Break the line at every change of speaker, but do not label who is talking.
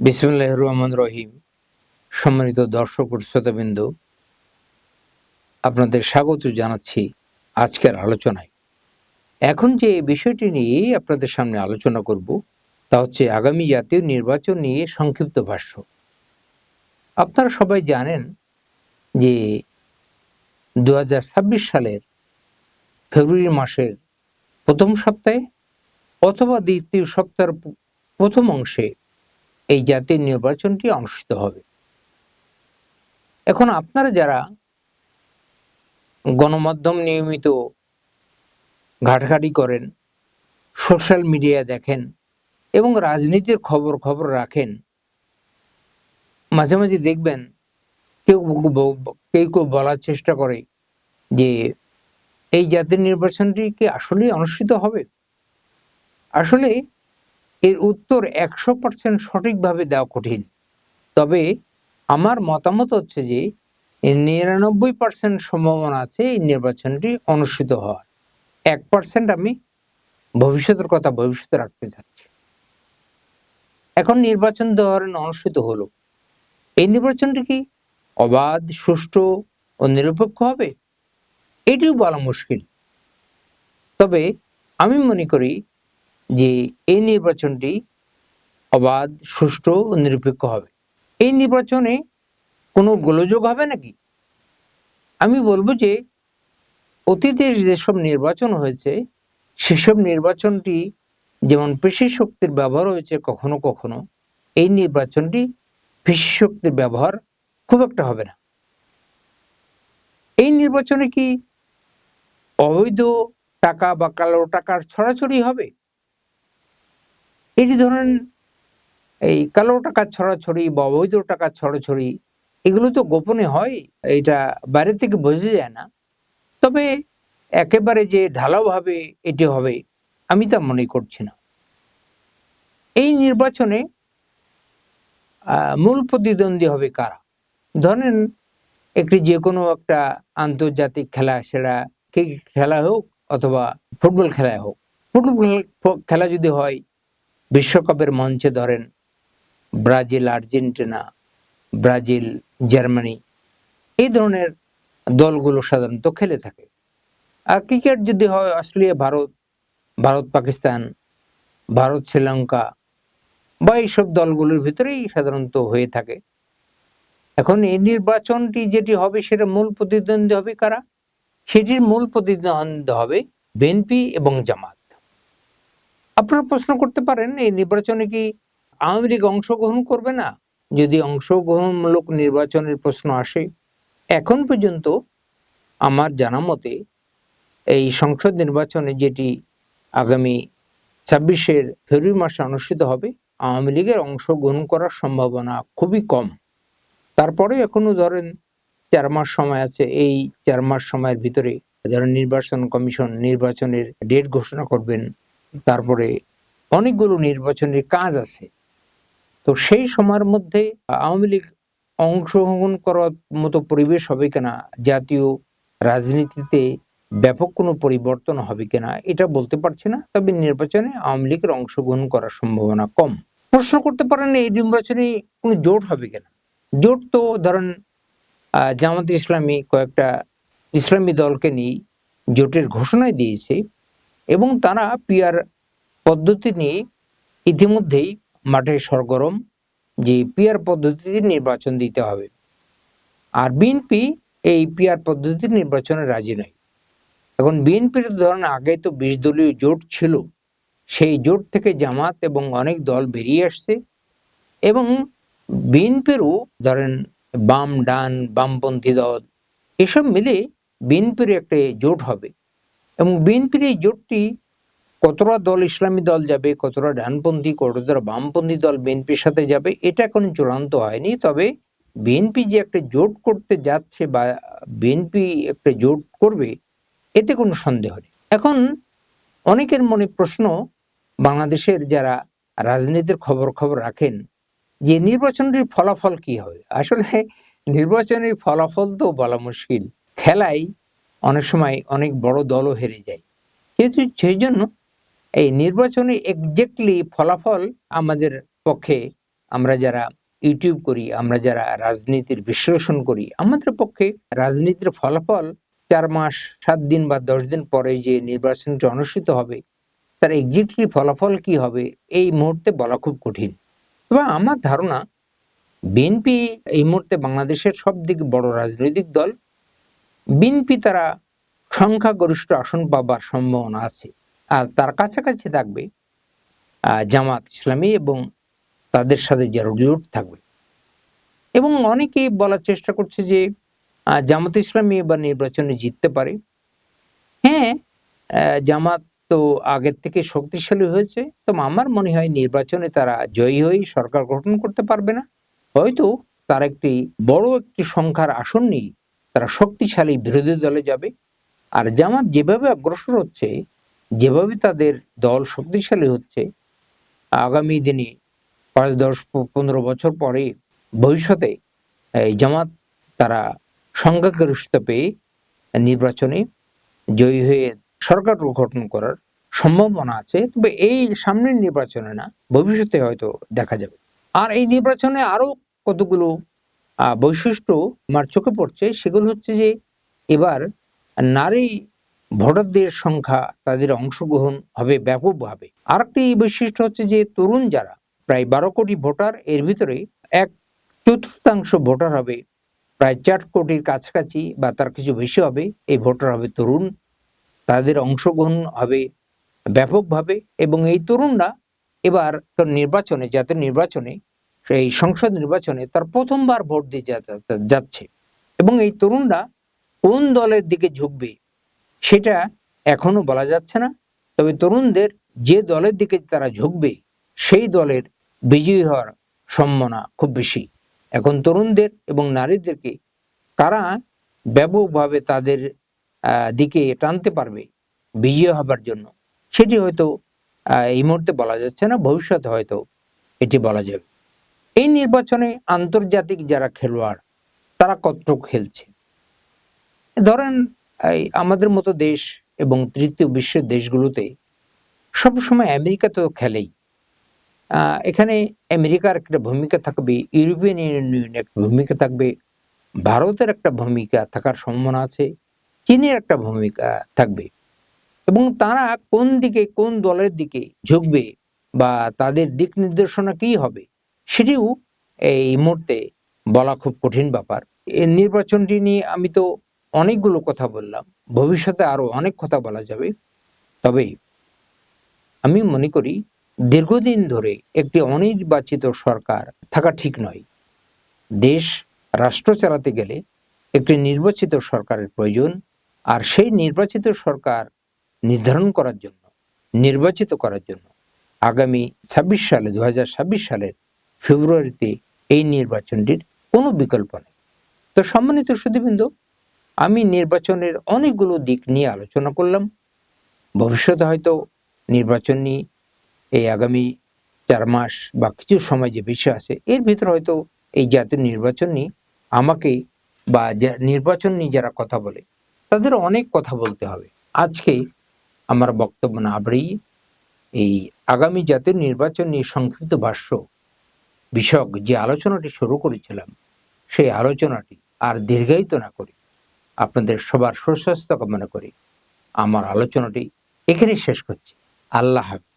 বিসমুল্লাহ রহমান রহিম। সম্মানিত দর্শক শ্রোতাবৃন্দ, আপনাদের স্বাগত জানাচ্ছি আজকের আলোচনায়। এখন যে বিষয়টি নিয়ে আপনাদের সামনে আলোচনা করব, তা হচ্ছে আগামী জাতীয় নির্বাচন নিয়ে সংক্ষিপ্ত ভাষ্য। আপনারা সবাই জানেন যে দু হাজার ছাব্বিশ সালের ফেব্রুয়ারি মাসের প্রথম সপ্তাহে অথবা দ্বিতীয় সপ্তাহের প্রথম অংশে এই জাতীয় নির্বাচনটি অনুষ্ঠিত হবে। এখন আপনারা যারা গণমাধ্যম নিয়মিত ঘাটাঘাটি করেন, সোশ্যাল মিডিয়া দেখেন এবং রাজনীতির খবর খবর রাখেন, মাঝে মাঝে দেখবেন কেউ কেউ কেউ বলার চেষ্টা করে যে এই জাতীয় নির্বাচনটি কি আসলেই অনুষ্ঠিত হবে? আসলে এর উত্তর একশো পার্সেন্ট সঠিকভাবে দেওয়া কঠিন। তবে আমার মতামত হচ্ছে যে নিরানব্বই পার্সেন্ট সম্ভাবনা আছে এই নির্বাচনটি অনুষ্ঠিত হওয়ার। এক পার্সেন্ট আমি ভবিষ্যতের কথা ভবিষ্যতে রাখতে চাচ্ছি। এখন নির্বাচন ধরেন অনুষ্ঠিত হলো। এই নির্বাচনটি কি অবাধ, সুষ্ঠু ও নিরপেক্ষ হবে? এটিও বলা মুশকিল। তবে আমি মনে করি যে এই নির্বাচনটি অবাধ, সুষ্ঠু ও নিরপেক্ষ হবে। এই নির্বাচনে কোনো গোলযোগ হবে নাকি? আমি বলব যে অতীতের যেসব নির্বাচন হয়েছে, সেসব নির্বাচনটি যেমন পেশি শক্তির ব্যবহার হয়েছে কখনো কখনো, এই নির্বাচনটি পেশি শক্তির ব্যবহার খুব একটা হবে না। এই নির্বাচনে কি অবৈধ টাকা বা কালো টাকার ছড়াছড়ি হবে? এটি ধরেন, এই কালো টাকা ছড়াছড়ি বা অবৈধ টাকা ছড়াছড়ি, এগুলো তো গোপনে হয়, এটা বাইরে থেকে বোঝা যায় না। তবে একেবারে যে ঢালাওভাবে এটি হবে, আমি তা মনে করছি না। এই নির্বাচনে মূল প্রতিদ্বন্দ্বী হবে কারা? ধরেন, একটি যে কোনো একটা আন্তর্জাতিক খেলা, সেটা ক্রিকেট খেলা হোক অথবা ফুটবল খেলায় হোক। ফুটবল খেলা যদি হয় বিশ্বকাপের মঞ্চে ধরেন ব্রাজিল, আর্জেন্টিনা, ব্রাজিল, জার্মানি। এই ধরনের দলগুলো সাধারণত খেলে থাকে। আর ক্রিকেট যদি হয় অস্ট্রেলিয়া, ভারত ভারত, পাকিস্তান, ভারত, শ্রীলঙ্কা বা এইসব দলগুলোর ভিতরেই সাধারণত হয়ে থাকে। এখন এই নির্বাচনটি যেটি হবে সেটা মূল প্রতিদ্বন্দ্বী হবে কারা? সেটির মূল প্রতিদ্বন্দ্বী হবে বিএনপি এবং জামাত। আপনারা প্রশ্ন করতে পারেন, এই নির্বাচনে কি আওয়ামী লীগ অংশগ্রহণ করবে না? যদি অংশগ্রহণমূলক নির্বাচনের প্রশ্ন আসে, এখন পর্যন্ত আমার জানা মতে এই সংসদ নির্বাচনে যেটি আগামী ছাব্বিশের ফেব্রুয়ারি মাসে অনুষ্ঠিত হবে, আওয়ামী লীগের অংশগ্রহণ করার সম্ভাবনা খুবই কম। তারপরে এখনও ধরেন চার মাস সময় আছে, এই চার মাস সময়ের ভিতরে ধরেন নির্বাচন কমিশন নির্বাচনের ডেট ঘোষণা করবেন। তারপরে অনেকগুলো নির্বাচনের কাজ আছে। তো সেই সময়ের মধ্যে আওয়ামী লীগ অংশগ্রহণ করার মতো পরিবেশ হবে কিনা, জাতীয় রাজনীতিতে ব্যাপক কোনো পরিবর্তন হবে কিনা, এটা বলতে পারছি না। তবে নির্বাচনে আওয়ামী লীগের অংশগ্রহণ করার সম্ভাবনা কম। প্রশ্ন করতে পারেন, এই নির্বাচনে কোনো জোট হবে কিনা? জোট তো ধরেন জামাত ইসলামী কয়েকটা ইসলামী দলকে নিয়ে জোটের ঘোষণায় দিয়েছে। এবং তারা পিয়ার পদ্ধতি নিয়ে ইতিমধ্যেই মাঠে সরগরম যে পিয়ার পদ্ধতিতে নির্বাচন দিতে হবে। আর বিএনপি এই পিয়ার পদ্ধতির নির্বাচনে রাজি নয়। এখন বিএনপির ধরেন আগে তো বিশ দলীয় জোট ছিল। সেই জোট থেকে জামাত এবং অনেক দল বেরিয়ে আসছে। এবং বিএনপিরও ধরেন বাম ডান, বামপন্থী দল, এসব মিলে বিএনপির একটা জোট হবে। এবং বিএনপির এই জোটটি কতটা দল, ইসলামী দল যাবে, কতটা ডানপন্থী, কতটা বামপন্থী দল বিএনপির সাথে যাবে, এটা এখন চূড়ান্ত হয়নি। তবে বিএনপি যে একটা জোট করতে যাচ্ছে বা বিএনপি একটা জোট করবে, এতে কোনো সন্দেহ নেই। এখন অনেকের মনে প্রশ্ন, বাংলাদেশের যারা রাজনীতির খবর খবর রাখেন, যে নির্বাচনের ফলাফল কি হবে? আসলে নির্বাচনের ফলাফল তো বলা মুশকিল। খেলায় অনেক সময় অনেক বড় দলও হেরে যায়। যেহেতু সেই জন্য এই নির্বাচনে এক্স্যাক্টলি ফলাফল আমাদের পক্ষে আমরা যারা ইউটিউব করি, আমরা যারা রাজনীতির বিশ্লেষণ করি, আমাদের পক্ষে রাজনীতির ফলাফল চার মাস, সাত দিন বা দশ দিন পরে যে নির্বাচনটি অনুষ্ঠিত হবে, তার এক্সাক্টলি ফলাফল কি হবে, এই মুহূর্তে বলা খুব কঠিন। তবে আমার ধারণা, বিএনপি এই মুহূর্তে বাংলাদেশের সব দিকে বড় রাজনৈতিক দল বিএনপি তারা সংখ্যাগরিষ্ঠ আসন পাবার সম্ভাবনা আছে। আর তার কাছাকাছি থাকবে জামাত ইসলামী এবং তাদের সাথে যারা জোট থাকবে। এবং অনেকে বলার চেষ্টা করছে যে জামাত ইসলামী এবার নির্বাচনে জিততে পারে। হ্যাঁ জামাত তো আগের থেকে শক্তিশালী হয়েছে। তো আমার মনে হয় নির্বাচনে তারা জয়ী হয়ে সরকার গঠন করতে পারবে না। হয়তো তার একটি বড় একটি সংখ্যার আসন নিয়ে তারা শক্তিশালী বিরোধী দলে যাবে। আর জামাত যেভাবে অগ্রসর হচ্ছে, যেভাবে তাদের দল শক্তিশালী হচ্ছে, আগামী দিনে পাঁচ, দশ পনেরো বছর পরে ভবিষ্যতে এই জামাত তারা সংখ্যাগরিষ্ঠ পেয়ে নির্বাচনে জয়ী হয়ে সরকার গঠন করার সম্ভাবনা আছে। তবে এই সামনের নির্বাচনে না, ভবিষ্যতে হয়তো দেখা যাবে। আর এই নির্বাচনে আরও কতগুলো বৈশিষ্ট্য আমার চোখে পড়ছে সেগুলো হচ্ছে যে এবার নারী ভোটারদের সংখ্যা তাদের অংশগ্রহণ হবে ব্যাপকভাবে। আরেকটি বৈশিষ্ট্য হচ্ছে যে তরুণ যারা প্রায় বারো কোটি ভোটার, এর ভিতরে এক চতুর্থাংশ ভোটার হবে, প্রায় চার কোটির কাছাকাছি বা তার কিছু বেশি হবে, এই ভোটার হবে তরুণ। তাদের অংশগ্রহণ হবে ব্যাপকভাবে এবং এই তরুণরা এবার নির্বাচনে, জাতীয় নির্বাচনে সেই সংসদ নির্বাচনে তার প্রথমবার ভোট যা- যাচ্ছে। এবং এই তরুণরা কোন দলের দিকে ঝুঁকবে সেটা এখনও বলা যাচ্ছে না। তবে তরুণদের যে দলের দিকে তারা ঝুঁকবে সেই দলের বিজয়ী হওয়ার সম্ভাবনা খুব বেশি। এখন তরুণদের এবং নারীদেরকে কারা ব্যাপকভাবে তাদের দিকে টানতে পারবে বিজয়ী হবার জন্য, সেটি হয়তো এই মুহূর্তে বলা যাচ্ছে না, ভবিষ্যতে হয়তো এটি বলা যাবে। এই নির্বাচনে আন্তর্জাতিক যারা খেলোয়াড়, তারা কতটুকু খেলছে। ধরেন, এই আমাদের মতো দেশ এবং তৃতীয় বিশ্বের দেশগুলোতে সবসময় আমেরিকা তো খেলেই। এখানে আমেরিকার একটা ভূমিকা থাকবে, ইউরোপিয়ান ইউনিয়ন একটা ভূমিকা থাকবে, ভারতের একটা ভূমিকা থাকার সম্ভাবনা আছে, চীনের একটা ভূমিকা থাকবে। এবং তারা কোন দিকে, কোন দলের দিকে ঝুঁকবে বা তাদের দিক নির্দেশনা কি হবে? সেটিও এই মুহূর্তে বলা খুব কঠিন ব্যাপার। নির্বাচনটি নিয়ে আমি তো অনেকগুলো কথা বললাম, ভবিষ্যতে আরও অনেক কথা বলা যাবে। তবে আমি মনে করি, দীর্ঘদিন ধরে একটি অনির্বাচিত সরকার থাকা ঠিক নয়। দেশ রাষ্ট্র চালাতে গেলে একটি নির্বাচিত সরকারের প্রয়োজন, আর সেই নির্বাচিত সরকার নির্ধারণ করার জন্য, নির্বাচিত করার জন্য আগামী ছাব্বিশ সালে দু হাজার ছাব্বিশ সালের ফেব্রুয়ারিতে এই নির্বাচনটির কোনো বিকল্প নেই। তো সম্মানিত সুদীবৃন্দ আমি নির্বাচনের অনেকগুলো দিক নিয়ে আলোচনা করলাম। ভবিষ্যতে হয়তো নির্বাচন নিয়ে এই আগামী চার মাস বা কিছু সময় যে বিষয় আছে, এর ভিতরে হয়তো এই জাতীয় নির্বাচন নিয়ে আমাকে বা নির্বাচন নিয়ে যারা কথা বলে, তাদের অনেক কথা বলতে হবে। আজকে আমার বক্তব্য না বাড়িয়ে এই আগামী জাতীয় নির্বাচন নিয়ে সংক্ষিপ্ত ভাষ্য বিষয়ক যে আলোচনাটি শুরু করেছিলাম, সেই আলোচনাটি আর দীর্ঘায়িত না করি আপনাদের সবার সুস্বাস্থ্য কামনা করি আমার আলোচনাটি এখানেই শেষ করছি। আল্লাহ হাফেজ।